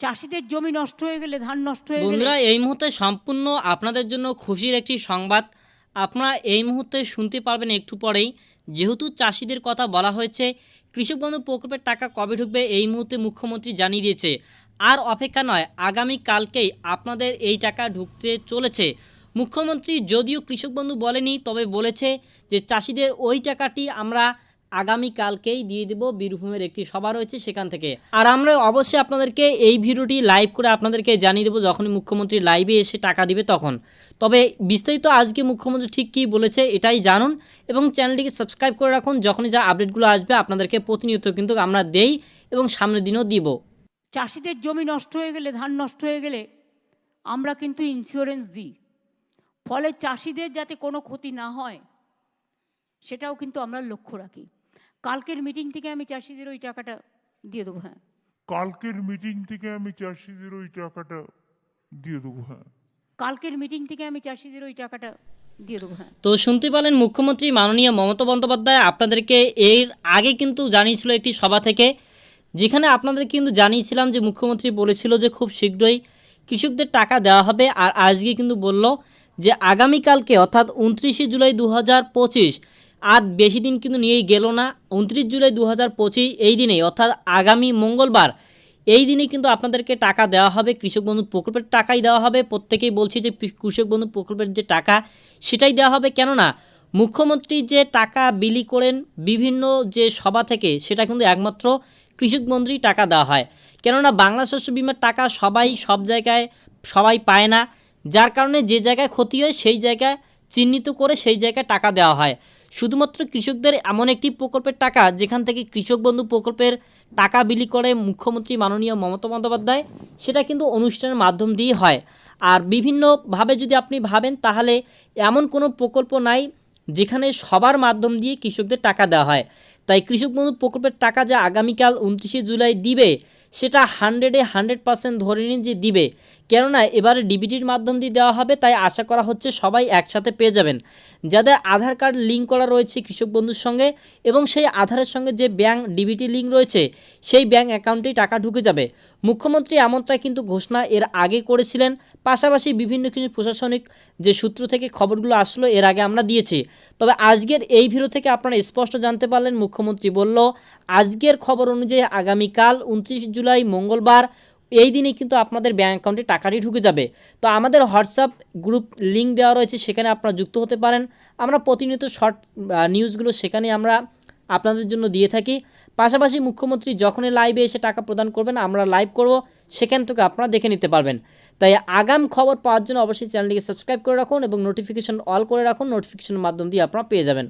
চাষিদের জমি নষ্ট হয়ে গেলে, ধান নষ্ট হয়ে বন্ধুরা, এই মুহূর্তে সম্পূর্ণ আপনাদের জন্য খুশির একটি সংবাদ। আপনারা এই মুহূর্তে শুনতে পারবেন একটু পরেই, যেহেতু চাষিদের কথা বলা হয়েছে, কৃষক বন্ধু প্রকল্পের টাকা কবে ঢুকবে এই মুহূর্তে মুখ্যমন্ত্রী জানিয়ে দিয়েছে। আর অপেক্ষা নয়, আগামী কালকেই আপনাদের এই টাকা ঢুকতে চলেছে। মুখ্যমন্ত্রী যদিও কৃষক বন্ধু বলেনি, তবে বলেছে যে চাষিদের ওই টাকাটি আমরা আগামী কালকেই দিয়ে দেব বীরভূমের একটি সভা রয়েছে সেখান থেকে। আর আমরা অবশ্যই আপনাদেরকে এই ভিডিওটি লাইভ করে আপনাদেরকে জানিয়ে দেবো যখনই মুখ্যমন্ত্রী লাইভে এসে টাকা দিবে তখন। তবে বিস্তারিত আজকে মুখ্যমন্ত্রী ঠিক কী বলেছে এটাই জানুন এবং চ্যানেলটিকে সাবস্ক্রাইব করে রাখুন। যখনই যা আপডেটগুলো আসবে আপনাদেরকে প্রতিনিয়ত কিন্তু আমরা দেই এবং সামনের দিনও দিব। চাষিদের জমি নষ্ট হয়ে গেলে, ধান নষ্ট হয়ে গেলে আমরা কিন্তু ইন্স্যুরেন্স দিই। ফলে চাষিদের যাতে কোনো ক্ষতি না হয়, সেটাও কিন্তু আমরা লক্ষ্য রাখি। কালকের মিটিং থেকে আমি চাষিদের ওই টাকাটা দিয়ে দেবো হ্যাঁ। কালকের মিটিং থেকে আমি চাষিদের ওই টাকাটা দিয়ে দেবো হ্যাঁ। কালকের মিটিং থেকে আমি চাষিদের ওই টাকাটা দিয়ে দেবো হ্যাঁ। তো শুনতে পেলেন মুখ্যমন্ত্রী মাননীয় মমতা বন্দ্যোপাধ্যায় আপনাদেরকে এর আগে কিন্তু জানিয়েছিল একটি সভা থেকে যেখানে আপনাদের কিন্তু জানিয়েছিলাম যে মুখ্যমন্ত্রী বলেছিল যে খুব শীঘ্রই কৃষকদের টাকা দেওয়া হবে আর আজকে কিন্তু বলল যে আগামীকালকে অর্থাৎ উনত্রিশে জুলাই দু হাজার পঁচিশ আর বেশি দিন কিন্তু নিয়েই গেল না। উনত্রিশ জুলাই দু হাজার পঁচিশ এই দিনেই অর্থাৎ আগামী মঙ্গলবার, এই দিনে কিন্তু আপনাদেরকে টাকা দেওয়া হবে, কৃষক বন্ধু প্রকল্পের টাকাই দেওয়া হবে। প্রত্যেকেই বলছি যে কৃষক বন্ধু প্রকল্পের যে টাকা, সেটাই দেওয়া হবে। কেননা, মুখ্যমন্ত্রী যে টাকা বিলি করেন বিভিন্ন যে সভা থেকে, সেটা কিন্তু একমাত্র কৃষক বন্ধুই টাকা দেওয়া হয়। কেননা, বাংলা শস্য বিমার টাকা সবাই সব জায়গায় সবাই পায় না। যার কারণে যে জায়গায় ক্ষতি হয়, সেই জায়গায় চিহ্নিত করে সেই জায়গায় টাকা দেওয়া হয়। শুধুমাত্র কৃষকদের এমন একটি প্রকল্পের টাকা, যেখান থেকে কৃষক বন্ধু প্রকল্পের টাকা বিলি করে মুখ্যমন্ত্রী মাননীয় মমতা বন্দ্যোপাধ্যায়, সেটা কিন্তু অনুষ্ঠানের মাধ্যম দিয়ে হয়। আর বিভিন্নভাবে যদি আপনি ভাবেন, তাহলে এমন কোনো প্রকল্প নাই যেখানে সবার মাধ্যম দিয়ে কৃষকদের টাকা দেওয়া হয়। তাই কৃষক বন্ধু প্রকল্পের টাকা যে আগামীকাল উনত্রিশে জুলাই দিবে, সেটা হান্ড্রেডে হান্ড্রেড পার্সেন্ট ধরে নিন যে দিবে। কেননা এবারে ডিবিটির মাধ্যম দিয়ে দেওয়া হবে, তাই আশা করা হচ্ছে সবাই একসাথে পেয়ে যাবেন। যাদের আধার কার্ড লিঙ্ক করা রয়েছে কৃষক বন্ধুর সঙ্গে এবং সেই আধারের সঙ্গে যে ব্যাঙ্ক ডিবিটি লিঙ্ক রয়েছে, সেই ব্যাঙ্ক অ্যাকাউন্টেই টাকা ঢুকে যাবে। মুখ্যমন্ত্রী এমনটাই কিন্তু ঘোষণা এর আগে করেছিলেন। পাশাপাশি বিভিন্ন কিছু প্রশাসনিক যে সূত্র থেকে খবরগুলো আসলো, এর আগে আমরা দিয়েছি। তবে আজকের এই ভিডিও থেকে আপনারা স্পষ্ট জানতে পারলেন, মুখ্যমন্ত্রী বলল, আজকের খবর অনুযায়ী আগামীকাল উনত্রিশ জুলাই মঙ্গলবার এই দিনে কিন্তু আপনাদের ব্যাঙ্ক অ্যাকাউন্টে টাকাটি ঢুকে যাবে। তো আমাদের হোয়াটসঅ্যাপ গ্রুপ লিঙ্ক দেওয়া রয়েছে, সেখানে আপনারা যুক্ত হতে পারেন। আমরা প্রতিনিয়ত শর্ট নিউজগুলো সেখানে আমরা আপনাদের জন্য দিয়ে থাকি। পাশাপাশি মুখ্যমন্ত্রী যখনই লাইভে এসে টাকা প্রদান করবেন, আমরা লাইভ করব, সেখান থেকে আপনারা দেখে নিতে পারবেন। তাই আগাম খবর পাওয়ার জন্য অবশ্যই চ্যানেলটিকে সাবস্ক্রাইব করে রাখুন এবং নোটিফিকেশন অল করে রাখুন নোটিফিকেশনের মাধ্যম দিয়ে আপনারা পেয়ে যাবেন।